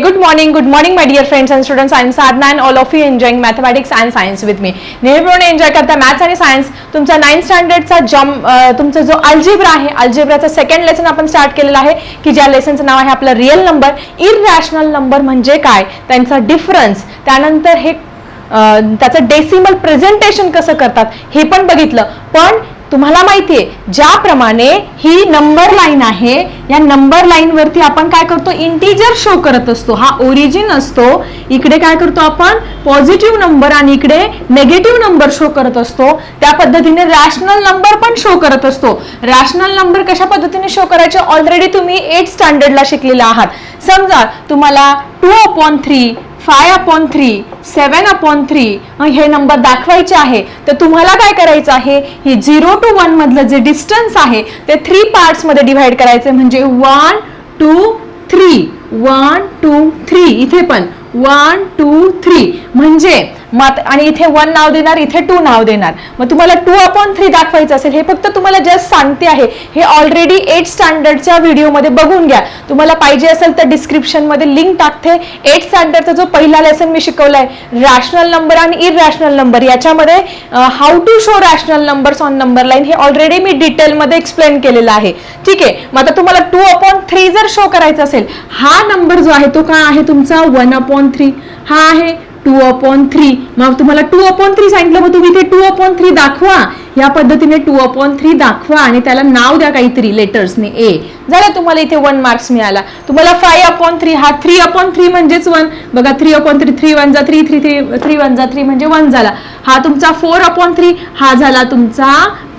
good morning, good morning, my dear friends and students. I am Sadhna and all of you enjoying mathematics and science with me. नेहमीप्रमाणे enjoy करता maths आणि science तुमचा ninth स्टँडर्डचा जम तुमचा जो algebra आहे अल्जेब्राचा सेकंड लेसन आपण स्टार्ट केलेला आहे की ज्या लेसनचं नाव आहे आपलं रिअल नंबर इररॅशनल नंबर म्हणजे काय त्यांचा डिफरन्स त्यानंतर हे त्याचं डेसिमल प्रेझेंटेशन कसं करतात हे पण बघितलं पण तुम्हाला माहिती आहे ज्याप्रमाणे ही नंबर लाईन आहे या नंबर लाईन वरती आपण काय करतो? इंटिजर शो करत असतो. हा ओरिजिन असतो. इकडे काय करतो आपण? पॉझिटिव्ह नंबर आणि इकडे नेगेटिव्ह नंबर शो करत असतो. त्या पद्धतीने रॅशनल नंबर पण शो करत असतो. रॅशनल नंबर कशा पद्धतीने शो करायचे? ऑलरेडी तुम्ही एट स्टँडर्डला शिकलेला आहात. समजा तुम्हाला two upon three five upon three seven upon three हे नंबर दाखवायचे आहे. तर तुम्हाला काय करायचं आहे? हे झिरो टू वन मधलं जे डिस्टन्स आहे ते थ्री पार्ट्समध्ये डिव्हाइड करायचं म्हणजे one two three one two three इथे पण. वन टू थ्री म्हणजे मग आणि इथे वन नाव देणार इथे टू नाव देणार. मग तुम्हाला टू अपॉन थ्री दाखवायचं असेल हे फक्त तुम्हाला जस्ट सांगते आहे. हे ऑलरेडी एट स्टँडर्डच्या व्हिडिओमध्ये बघून घ्या. तुम्हाला पाहिजे असेल तर डिस्क्रिप्शनमध्ये लिंक टाकते. एट स्टँडर्डचा जो पहिला लेसन मी शिकवलाय रॅशनल नंबर आणि इरॅशनल नंबर याच्यामध्ये how to show rational numbers on number line हे ऑलरेडी मी डिटेलमध्ये एक्सप्लेन केलेलं आहे. ठीक आहे? मग आता तुम्हाला टू अपॉन थ्री जर शो करायचा असेल हा नंबर जो आहे तो काय आहे तुमचा? वन अपॉन थ्री हा आहे टू अपॉन थ्री मग तुम्हाला टू अपॉन थ्री सांगितलं मग तुम्ही इथे टू अपॉन थ्री दाखवा. या पद्धतीने टू अपॉन थ्री दाखवा आणि त्याला नाव द्या काहीतरी लेटर्सने ए झालं तुम्हाला इथे वन मार्क्स मिळाला. तुम्हाला फाय अपॉन थ्री हा थ्री अपॉन थ्री म्हणजेच वन बघा three upon three three one जा three three three three one जा थ्री म्हणजे वन झाला. हा तुमचा फोर अपॉन थ्री हा झाला तुमचा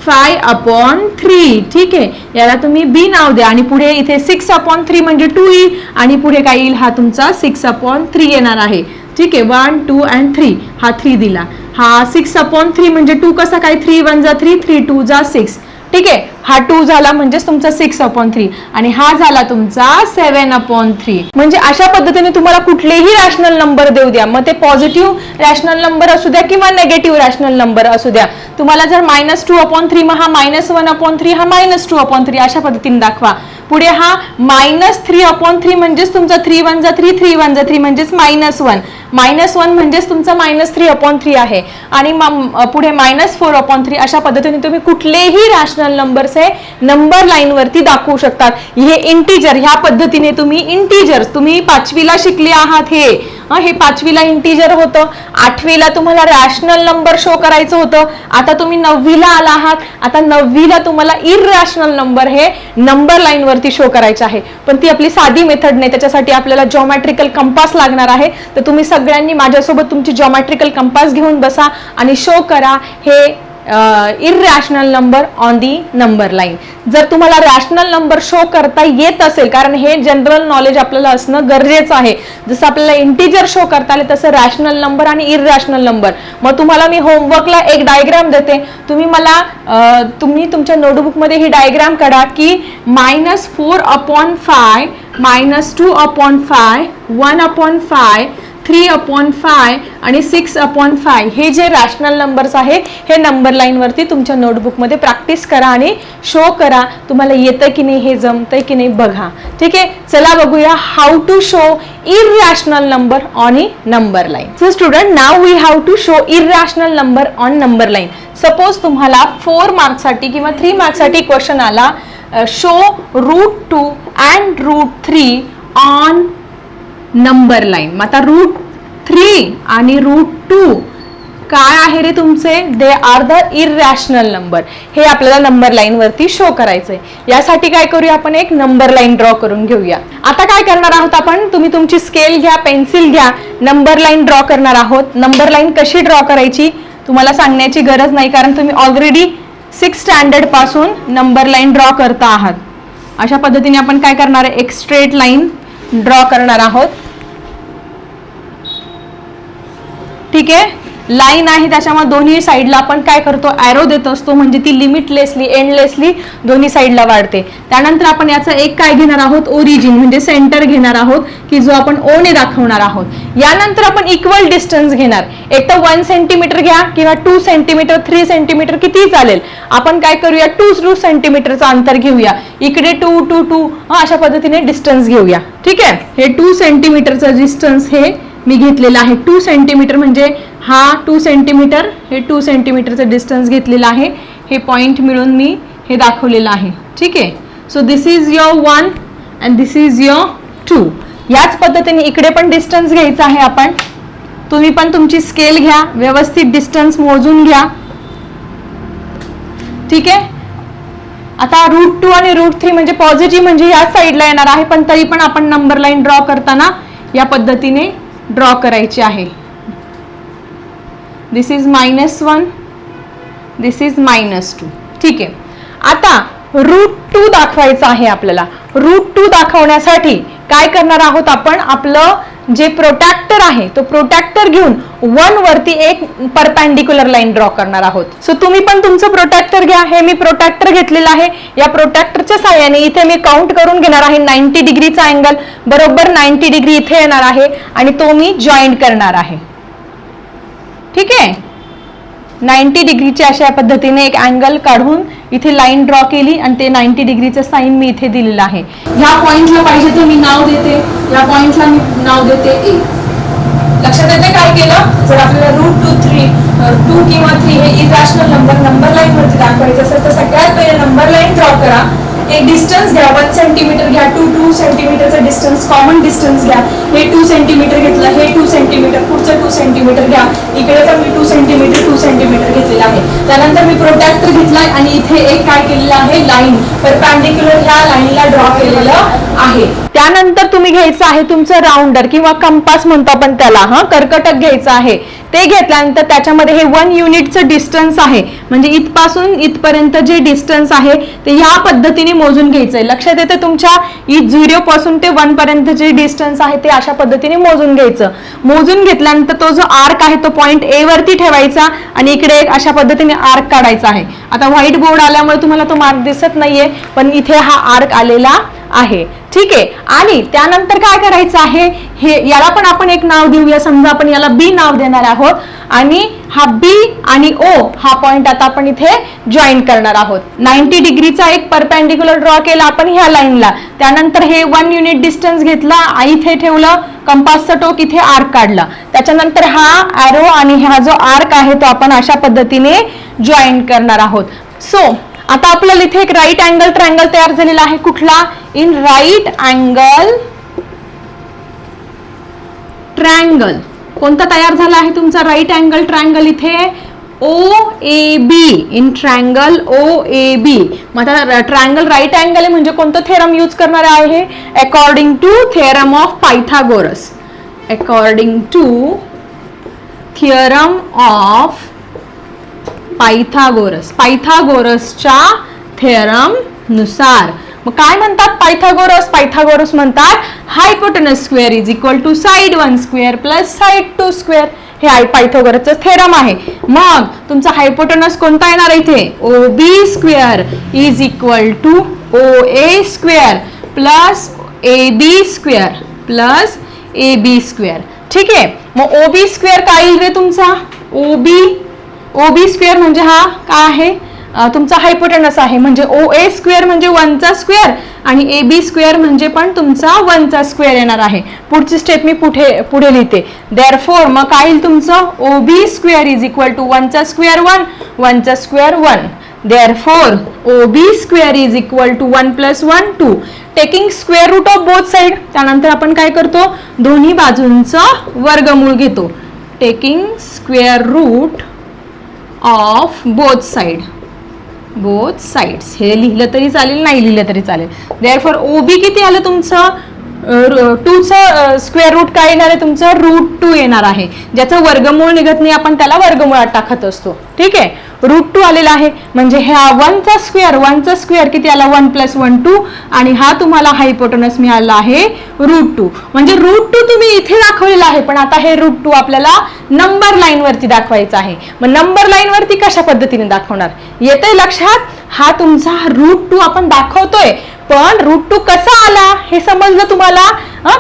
फाय अपॉन थ्री ठीक आहे? याला तुम्ही बी नाव द्या आणि पुढे इथे सिक्स अपॉन थ्री म्हणजे टू येईल आणि पुढे काय येईल? हा तुमचा सिक्स अपॉन थ्री येणार आहे. ठीक आहे वन टू अँड थ्री हा थ्री दिला. हा सिक्स अपॉन थ्री म्हणजे टू कसा काय थ्री वन जा थ्री थ्री टू जा सिक्स ठीक आहे हा टू झाला म्हणजेच तुमचा सिक्स अपॉन थ्री आणि हा झाला तुमचा सेव्हन अपॉन थ्री म्हणजे अशा पद्धतीने तुम्हाला कुठलेही रॅशनल नंबर देऊ द्या. मग ते पॉझिटिव्ह रॅशनल नंबर असू द्या किंवा नेगेटिव्ह रॅशनल नंबर असू द्या. तुम्हाला जर मायनस टू अपॉन थ्री मग हा मायनस वन अपॉन थ्री हा मायनस टू अपॉन थ्री अशा पद्धतीने दाखवा. पुढे हा मायनस थ्री अपॉन थ्री म्हणजेच तुमचा थ्री वन जा थ्री थ्री वन जा थ्री म्हणजेच मायनस वन मायनस वन म्हणजेच तुमचा मायनस थ्री अपॉन थ्री आहे. आणि म- पुढे मायनस फोर अपॉन थ्री अशा पद्धतीने तुम्ही कुठलेही रॅशनल नंबर्स हे नंबर लाईनवरती दाखवू शकतात. हे इंटीजर ह्या पद्धतीने तुम्ही इंटीजर्स तुम्ही पाचवीला शिकले आहात हे. हे पाचवीला इंटीजर होतं. आठवीला तुम्हाला रॅशनल नंबर शो करायचं होतं. आता तुम्ही नववीला आला आहात. आता नववीला तुम्हाला इररॅशनल नंबर हे नंबर लाईनवरती शो करायचे आहे. पण ती आपली साधी मेथड नाही. त्याच्यासाठी आपल्याला जॉमॅट्रिकल कंपास लागणार आहे. तर तुम्ही सगळ्यांनी माझ्यासोबत तुमची जॉमॅट्रिकल कंपास घेऊन बसा आणि शो करा. हे irrational number on the number line जर तुम्हाला रॅशनल नंबर शो करता येत असेल कारण हे जनरल नॉलेज आपल्याला असणं गरजेचं आहे. जसं आपल्याला इंटिजर शो करता आले तसं रॅशनल नंबर आणि इररॅशनल नंबर मग तुम्हाला मी होमवर्कला एक डायग्राम देते. तुम्ही मला तुम्ही तुमच्या नोटबुकमध्ये ही डायग्राम काढा की minus four upon five minus two upon five one upon five three upon five आणि सिक्स अपॉन फाय हे जे रॅशनल नंबर्स आहे हे नंबर लाईनवरती तुमच्या नोटबुकमध्ये प्रॅक्टिस करा आणि शो करा. तुम्हाला येतं की नाही हे जमतंय की नाही बघा. ठीक आहे? चला बघूया how to show irrational number on a number line so student now we how to show irrational number on number line suppose तुम्हाला फोर मार्क्ससाठी किंवा थ्री मार्क्ससाठी क्वेश्चन आला show root two and root three on number line. मग आता root three आणि root two काय आहे रे तुमचे? They are the irrational number हे आपल्याला नंबर लाईन वरती शो करायचंय. यासाठी काय करूया आपण? एक नंबर लाईन ड्रॉ करून घेऊया. आता काय करणार आहोत आपण? तुम्ही तुमची स्केल घ्या पेन्सिल घ्या. नंबर लाईन ड्रॉ करणार आहोत. नंबर लाईन कशी ड्रॉ करायची? तुम्हाला सांगण्याची गरज नाही कारण तुम्ही ऑलरेडी सिक्स स्टँडर्डपासून नंबर लाईन ड्रॉ करता आहात. अशा पद्धतीने आपण काय करणार आहे? एक स्ट्रेट लाईन ड्रॉ करणार आहोत. ठीक आहे? लाईन आहे त्याच्यामुळे दोन्ही साईडला आपण काय करतो? ॲरो देत असतो म्हणजे ती लिमिटलेसली एंडलेसली दोन्ही साईडला वाढते. त्यानंतर आपण याचं एक काय घेणार आहोत? ओरिजिन म्हणजे सेंटर घेणार आहोत की जो आपण ओने दाखवणार आहोत. यानंतर आपण इक्वल डिस्टन्स घेणार. एक तर वन सेंटीमीटर घ्या किंवा टू सेंटीमीटर थ्री सेंटीमीटर कितीही चालेल. आपण काय करूया? टू टू सेंटीमीटरचं अंतर घेऊया. इकडे टू टू टू अशा पद्धतीने डिस्टन्स घेऊया. ठीक आहे? हे टू सेंटीमीटरचं डिस्टन्स हे मी घेतलेला आहे. टू सेंटीमीटर म्हणजे हा टू सेंटीमीटर हे टू सेंटीमीटरचं डिस्टन्स घेतलेलं आहे. हे पॉईंट मिळून मी हे दाखवलेलं आहे. ठीक आहे? So this is your one and this is your two याच पद्धतीने इकडे पण डिस्टन्स घ्यायचा आहे आपण. तुम्ही पण तुमची स्केल घ्या व्यवस्थित डिस्टन्स मोजून घ्या. ठीक आहे? आता रूट टू आणि रूट थ्री म्हणजे पॉझिटिव्ह म्हणजे याच साईडला येणार आहे पण तरी पण आपण नंबर लाईन ड्रॉ करताना या पद्धतीने ड्रॉ करायची आहे. This is minus one this is minus two ठीक आहे. आता रूट टू दाखवायचं आहे आपल्याला. रूट टू दाखवण्यासाठी काय करणार आहोत आपण? आपलं जे प्रोटॅक्टर आहे तो प्रोटॅक्टर घेऊन वन वरती एक परपॅन्डिक्युलर लाईन ड्रॉ करणार आहोत. सो तुम्ही पण तुमचं प्रोटॅक्टर घ्या. हे मी प्रोटॅक्टर घेतलेलं आहे. या प्रोटॅक्टरच्या साह्याने इथे मी काउंट करून घेणार आहे नाईन्टी डिग्रीचा अँगल बरोबर नाईन्टी डिग्री इथे येणार आहे आणि तो मी जॉईंट करणार आहे. ठीक आहे? नाईन्टी डिग्रीच्या अशा पद्धतीने एक अँगल काढून इथे लाईन ड्रॉ केली आणि ते नाईन्टी डिग्रीचं साईन मी इथे दिलेलं आहे. ह्या पॉईंटला पाहिजे तर मी नाव देते. या पॉईंटला मी नाव देते ए. लक्षात येते काय केलं? जर आपल्याला रूट टू थ्री टू किंवा थ्री हे इरॅशनल नंबर नंबर लाईन वरती दाखवायचं असेल तर सगळ्यात पहिले नंबर लाईन ड्रॉ करा. एक डिस्टन्स घ्या. वन सेंटीमीटर घ्या. टू टू सेंटीमीटरचं डिस्टन्स कॉमन डिस्टन्स घ्या. हे टू सेंटीमीटर घेतलं. हे टू सेंटीमीटर पुढचं टू सेंटीमीटर घ्या. इकडे तर मी टू सेंटीमीटर सेंटीमीटर घेतलेला आहे. त्यानंतर मी प्रोटॅक्टर घेतला आणि इथे एक काय केलेलं आहे? लाईन परपॅन्डिक्युलर ह्या लाईनला ड्रॉ केलेलं आहे. त्यानंतर तुम्ही घ्यायचं आहे तुमचं राऊंडर किंवा कंपास म्हणतो आपण त्याला हा कर्कटक घ्यायचं आहे. ते घेतल्यानंतर त्याच्यामध्ये हे वन युनिटचं डिस्टन्स आहे. म्हणजे इथपासून इथपर्यंत जे डिस्टन्स आहे ते ह्या पद्धतीने मोजून घ्यायचंय. लक्षात येते तुमच्या इथ झिरो पासून ते वन पर्यंत जे डिस्टन्स आहे ते अशा पद्धतीने मोजून घ्यायचं. मोजून घेतल्यानंतर तो जो आर्क आहे तो पॉईंट ए वरती ठेवायचा आणि इकडे एक अशा पद्धतीने आर्क काढायचा आहे. आता व्हाईट बोर्ड आल्यामुळे तुम्हाला तो मार्क दिसत नाहीये पण इथे हा आर्क आलेला आहे. ठीक आहे? आणि त्यानंतर काय करायचं आहे? हे याला पण आपण एक नाव देऊया. समजा आपण याला बी नाव देणार आहोत. आणि हा बी आणि ओ हा पॉइंट आता आपण इथे जॉईन करणार आहोत. नाईन्टी डिग्रीचा एक परपॅन्डिक्युलर ड्रॉ केला आपण ह्या लाईनला त्यानंतर हे वन युनिट डिस्टन्स घेतला. इथे ठेवलं. कंपासचा टोक इथे आर्क काढला. त्याच्यानंतर हा ॲरो आणि हा जो आर्क आहे तो आपण अशा पद्धतीने जॉईन करणार आहोत. सो आता आपल्याला इथे एक राईट अँगल ट्रायंगल तयार झालेला आहे. कुठला? इन राईट अँगल ट्रायंगल कोणता तयार झाला आहे तुमचा? राईट अँगल ट्रायंगल इथे? ओ A be in triangle O A B मग आता ट्रँगल राईट अँगल आहे म्हणजे कोणतं थेरम यूज करणार आहे? According to theorem of Pythagoras according to theorem of Pythagoras. पायथागोरसच्या थेरमनुसार. मग काय म्हणतात पायथागोरस? पायथागोरस म्हणतात hypotenuse square is equal to side one square plus side two square हे आय पायथोगोरसचं थेरम आहे. मग तुमचा हायपोटनस कोणता येणार इथे? O B square is equal to O A square plus A B square plus A B square ठीक आहे? मग ओ बी स्क्वेअर काय येईल रे तुमचा? O B O B square म्हणजे हा काय आहे? तुमचा हायपोटेनस आहे. म्हणजे ओ ए स्क्वेअर म्हणजे वनचा स्क्वेअर आणि ए बी स्क्वेअर म्हणजे पण तुमचा वनचा स्क्वेअर येणार आहे. पुढची स्टेप मी पुढे पुढे लिहिते. देअर फोर मग काय येईल तुमचं? O B square is equal to वनचा square one वनचा square one therefore O B square is equal to one plus one two taking square root of both side त्यानंतर आपण काय करतो? दोन्ही बाजूंचं वर्गमूळ घेतो. Taking square root of both side both sides हे लिहिलं तरी चालेल नाही लिहिलं तरी चालेल. देअर फॉर ओ बी किती आलं तुमचं? टूचं स्क्वेअर रूट काय येणार आहे? तुमचं रूट टू येणार आहे. ज्याचं वर्गमूळ निघत नाही आपण त्याला वर्गमुळात टाकत असतो. ठीक आहे? रूट टू आलेला आहे. म्हणजे ह्या वनचा स्क्वेअर वनचा स्क्वेअर किती आला? वन प्लस वन टू आणि हा तुम्हाला हायपोटोनस मिळाला आहे रूट टू म्हणजे रूट टू तुम्ही इथे दाखवलेला आहे पण आता हे रूट टू आपल्याला नंबर लाईनवरती दाखवायचं आहे. मग नंबर लाईनवरती कशा पद्धतीने दाखवणार? येतंय लक्षात? हा तुमचा रूट टू आपण दाखवतोय. पण रूट टू कसा आला हे समजलं तुम्हाला?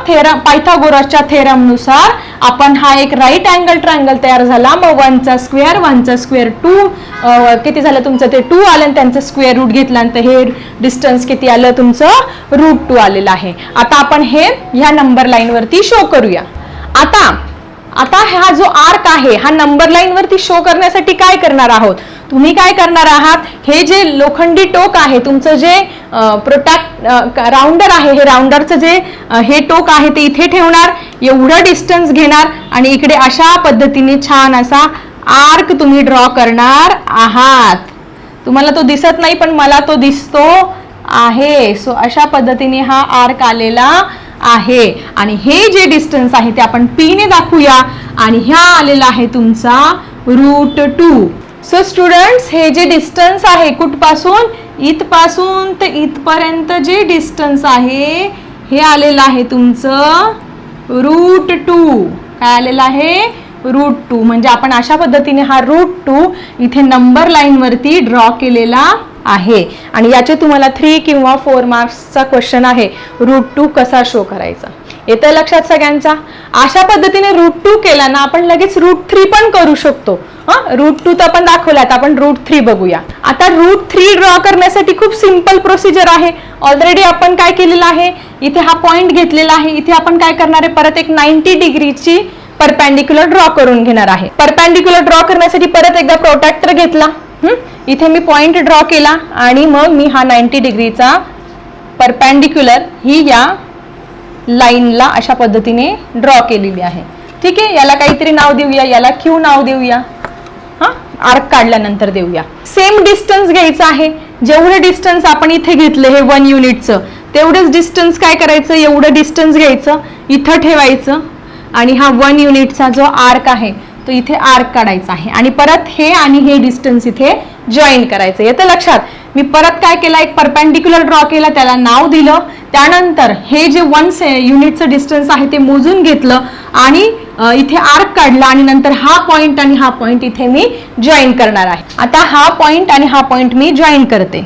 थेरम पायथागोरसच्या थेरमनुसार आपण हा एक राईट अँगल ट्रायंगल तयार झाला. मग वनचा स्क्वेअर वनचा स्क्वेअर टू किती झालं तुमचं? ते टू आलं आणि त्यांचं स्क्वेअर रूट घेतल्यानंतर हे डिस्टन्स किती आलं? तुमचं रूट टू आलेलं आहे. आता आपण हे ह्या नंबर लाईनवरती शो करूया. आता आता हा जो आर्क आहे हा नंबर लाईन वरती शो करण्यासाठी काय करणार आहोत? तुम्ही काय करणार आहात? हे जे लोखंडी टोक आहे तुमचं जे प्रोटॅक्ट राऊंडर आहे हे राऊंडरचं जे हे टोक आहे ते इथे ठेवणार एवढं डिस्टन्स घेणार आणि इकडे अशा पद्धतीने छान असा आर्क तुम्ही ड्रॉ करणार आहात. तुम्हाला तो दिसत नाही पण मला तो दिसतो आहे. सो अशा पद्धतीने हा आर्क आलेला आहे. आणि हे जे डिस्टन्स आहे ते आपण पी ने दाखवूया. आणि ह्या आलेला आहे तुमचा रूट टू सो स्टुडंट्स हे जे डिस्टन्स आहे कुठपासून? इथपासून ते इथपर्यंत जे डिस्टन्स आहे हे आलेलं आहे तुमचं रूट टू काय आलेलं आहे? रूट टू म्हणजे आपण अशा पद्धतीने हा रूट टू इथे नंबर लाईनवरती ड्रॉ केलेला आहे. आणि याचे तुम्हाला थ्री किंवा फोर मार्क्सचा क्वेश्चन आहे रूट टू कसा शो करायचा? येतं लक्षात सगळ्यांचा? अशा पद्धतीने रूट टू केला ना आपण लगेच रूट थ्री पण करू शकतो. रूट टू तर आपण दाखवल्यात आपण रूट थ्री बघूया. आता रूट थ्री ड्रॉ करण्यासाठी खूप सिंपल प्रोसिजर आहे. ऑलरेडी आपण काय केलेलं आहे? इथे हा पॉईंट घेतलेला आहे. इथे आपण काय करणार आहे? परत एक नाईन्टी डिग्रीची परपॅन्डिक्युलर ड्रॉ करून घेणार आहे. परपॅन्डिक्युलर ड्रॉ करण्यासाठी परत एकदा प्रोटॅक्टर घेतला. इथे मी पॉइंट ड्रॉ केला आणि मग मी हा नाईन्टी डिग्रीचा परपॅन्डिक्युलर ही या लाईनला अशा पद्धतीने ड्रॉ केलेली आहे. ठीक आहे? याला काहीतरी नाव देऊया. याला क्यू नाव देऊया. हा? आर्क काढल्यानंतर देऊया. सेम डिस्टन्स घ्यायचं आहे. जेवढं डिस्टन्स आपण इथे घेतलं हे वन युनिटचं तेवढंच डिस्टन्स काय करायचं? एवढं डिस्टन्स घ्यायचं. इथं ठेवायचं. आणि हा वन युनिटचा जो आर्क आहे तो इथे आर्क काढायचा आहे. आणि परत हे आणि हे डिस्टन्स इथे जॉईन करायचं. येतं लक्षात. मी परत काय केलं? एक परपेंडिक्युलर ड्रॉ केला त्याला नाव दिलं. त्यानंतर हे जे वन से युनिटचं डिस्टन्स आहे ते मोजून घेतलं आणि इथे आर्क काढला आणि नंतर हा पॉईंट आणि हा पॉईंट इथे मी जॉईन करणार आहे. आता हा पॉईंट आणि हा पॉईंट मी जॉईन करते.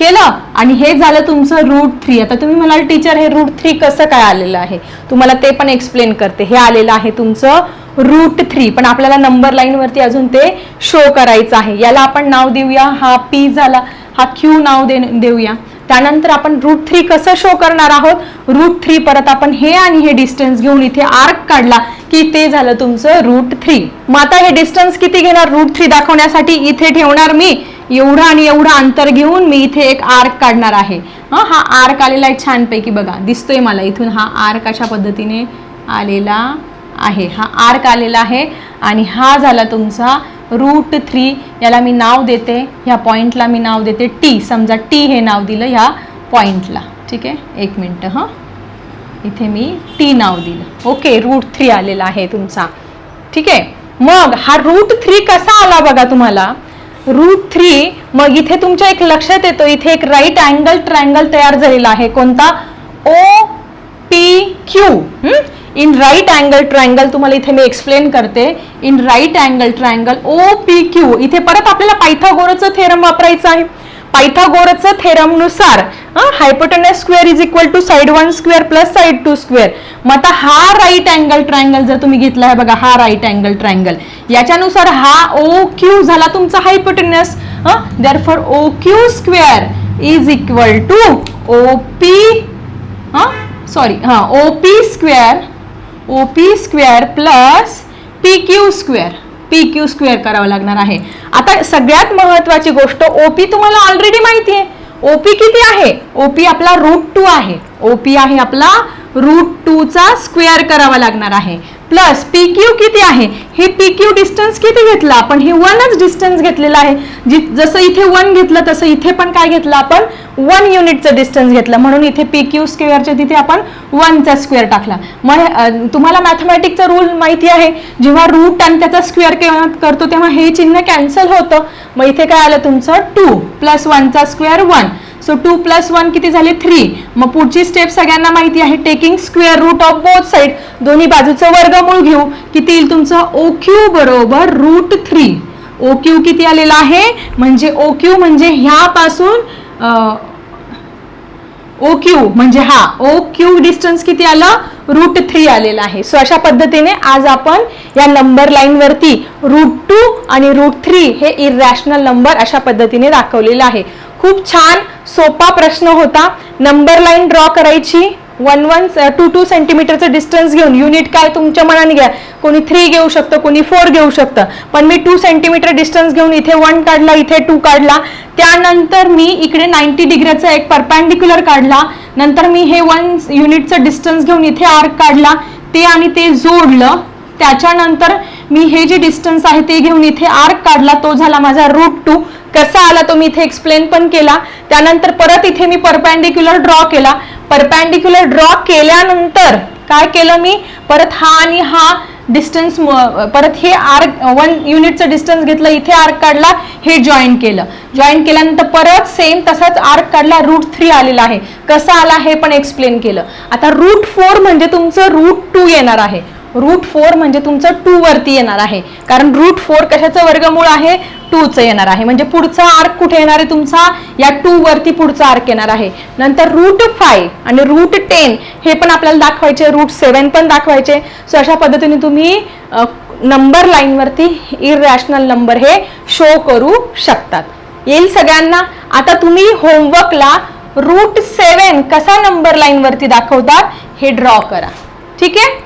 केलं आणि हे झालं तुमचं रूट थ्री आता तुम्ही म्हणाल टीचर हे रूट थ्री कसं काय आलेलं आहे? तुम्हाला ते पण एक्सप्लेन करते. हे आलेलं आहे तुमचं रूट थ्री पण आपल्याला नंबर लाईनवरती अजून ते शो करायचं आहे. याला आपण नाव देऊया. हा पी झाला. हा क्यू नाव दे देऊया. त्यानंतर आपण रूट थ्री कसं शो करणार आहोत? रूट थ्री परत आपण हे आणि हे डिस्टन्स घेऊन इथे आर्क काढला की ते झालं तुमचं रूट थ्री मग आता हे डिस्टन्स किती घेणार? रूट थ्री दाखवण्यासाठी इथे ठेवणार मी. एवढं आणि एवढं अंतर घेऊन मी इथे एक आर्क काढणार आहे. हं, हा आर्क आलेला आहे छानपैकी बघा. दिसतोय मला इथून हा आर्क अशा पद्धतीने आलेला आहे. हा आर्क आलेला आहे आणि हा झाला तुमचा रूट थ्री. याला मी नाव देते. ह्या पॉईंटला मी नाव देते टी. समजा टी हे नाव दिलं ह्या पॉईंटला ठीक आहे? एक मिनटं हां. इथे मी टी नाव दिलं. ओके रूट थ्री आलेला आहे तुमचा. ठीक आहे? मग हा रूट थ्री कसा आला बघा तुम्हाला? रूट थ्री मग इथे तुमच्या एक लक्षात येतो इथे एक राईट अँगल ट्रायंगल तयार झालेला आहे. कोणता? O P Q in right angle triangle तुम्हाला इथे मी एक्सप्लेन करते. In right angle triangle O P Q इथे परत आपल्याला पायथागोरचं थेरम वापरायचं आहे. पायथागोरचं थेरमनुसार hypotenuse square is equal to side one square plus side two square मग आता हा राईट अँगल ट्रायंगल जर तुम्ही घेतला आहे बघा हा राईट अँगल ट्रायंगल याच्यानुसार हा ओ क्यू झाला तुमचा hypotenuse therefore O Q square is equal to O P sorry हां O P square O P square plus P Q square P Q square करावं लागणार आहे. आता सगळ्यात महत्वाची गोष्ट ओपी तुम्हाला ऑलरेडी माहिती आहे. ओपी किती आहे? ओपी आपला रूट टू आहे. ओपी आहे आपला रूट टू चा स्क्वेअर करावा लागणार आहे. प्लस पी क्यू किती आहे? हे पी क्यू डिस्टन्स किती घेतला आपण? हे वनच डिस्टन्स घेतलेलं आहे. जसं इथे वन घेतलं तसं इथे पण काय घेतलं आपण? वन युनिटचं डिस्टन्स घेतलं. म्हणून इथे पी क्यू स्क्वेअरच्या तिथे आपण वनचा स्क्वेअर टाकला. मग तुम्हाला मॅथमॅटिकचा रूल माहिती आहे. जेव्हा रूट आणि त्याचा स्क्वेअर करतो तेव्हा हे चिन्ह कॅन्सल होतं. मग इथे काय आलं तुमचं? Two plus वनचा square one so two plus one किती झाले? थ्री मग पुढची स्टेप सगळ्यांना माहिती आहे taking square root of both side दोन्ही बाजूचं वर्गमूळ घेऊ. किती येईल तुमचं? ओ क्यू बरोबर रूट थ्री ओ क्यू किती आलेला आहे? म्हणजे ओ क्यू म्हणजे ह्यापासून ओ क्यू म्हणजे हा. ओ क्यू डिस्टन्स किती आलं? रूट थ्री आलेला आहे. सो अशा पद्धतीने आज आपण या नंबर लाईनवरती रूट टू आणि रूट थ्री हे इरॅशनल नंबर अशा पद्धतीने दाखवलेलं आहे. खूप छान सोपा प्रश्न होता. नंबर लाईन ड्रॉ करायची. वन वन टू टू सेंटीमीटरचं डिस्टन्स घेऊन. युनिट काय तुमच्या मनाने घ्या. कोणी थ्री घेऊ शकतं कोणी फोर घेऊ शकतं. पण मी टू सेंटीमीटर डिस्टन्स घेऊन इथे वन काढला इथे टू काढला. त्यानंतर मी इकडे नाईन्टी डिग्रीचा एक परपॅन्डिक्युलर काढला. नंतर मी हे वन युनिटचं डिस्टन्स घेऊन इथे आर्क काढला. ते आणि ते जोडलं. त्याच्यानंतर मी हे जे डिस्टन्स आहे ते घेऊन इथे आर्क काढला. तो झाला माझा रूट टू कसा आला तो मी इथे एक्सप्लेन पण केला. त्यानंतर परत इथे मी परपॅन्डिक्युलर ड्रॉ केला. परपॅन्डिक्युलर ड्रॉ केल्यानंतर काय केलं मी? परत हा आणि हा डिस्टन्स परत हे आर्क वन युनिटचं डिस्टन्स घेतलं इथे आर्क काढला हे जॉईन केलं. जॉईन केल्यानंतर परत सेम तसाच आर्क काढला रूट थ्री आलेला आहे. कसा आला हे पण एक्सप्लेन केलं. आता रूट फोर म्हणजे तुमचं रूट टू येणार आहे. रूट फोर म्हणजे तुमचं टू वरती येणार आहे. कारण रूट फोर कशाचं वर्गमूळ आहे? टूचं येणार आहे. म्हणजे पुढचा आर्क कुठे येणार आहे तुमचा? या टू वरती पुढचा आर्क येणार आहे. नंतर रूट फाय आणि रूट टेन हे पण आपल्याला दाखवायचे. रूट सेवन पण दाखवायचे. सो अशा पद्धतीने तुम्ही नंबर लाईनवरती इरॅशनल नंबर हे शो करू शकतात. येईल सगळ्यांना? आता तुम्ही होमवर्कला रूट सेवन कसा नंबर लाईनवरती दाखवतात हे ड्रॉ करा. ठीक आहे?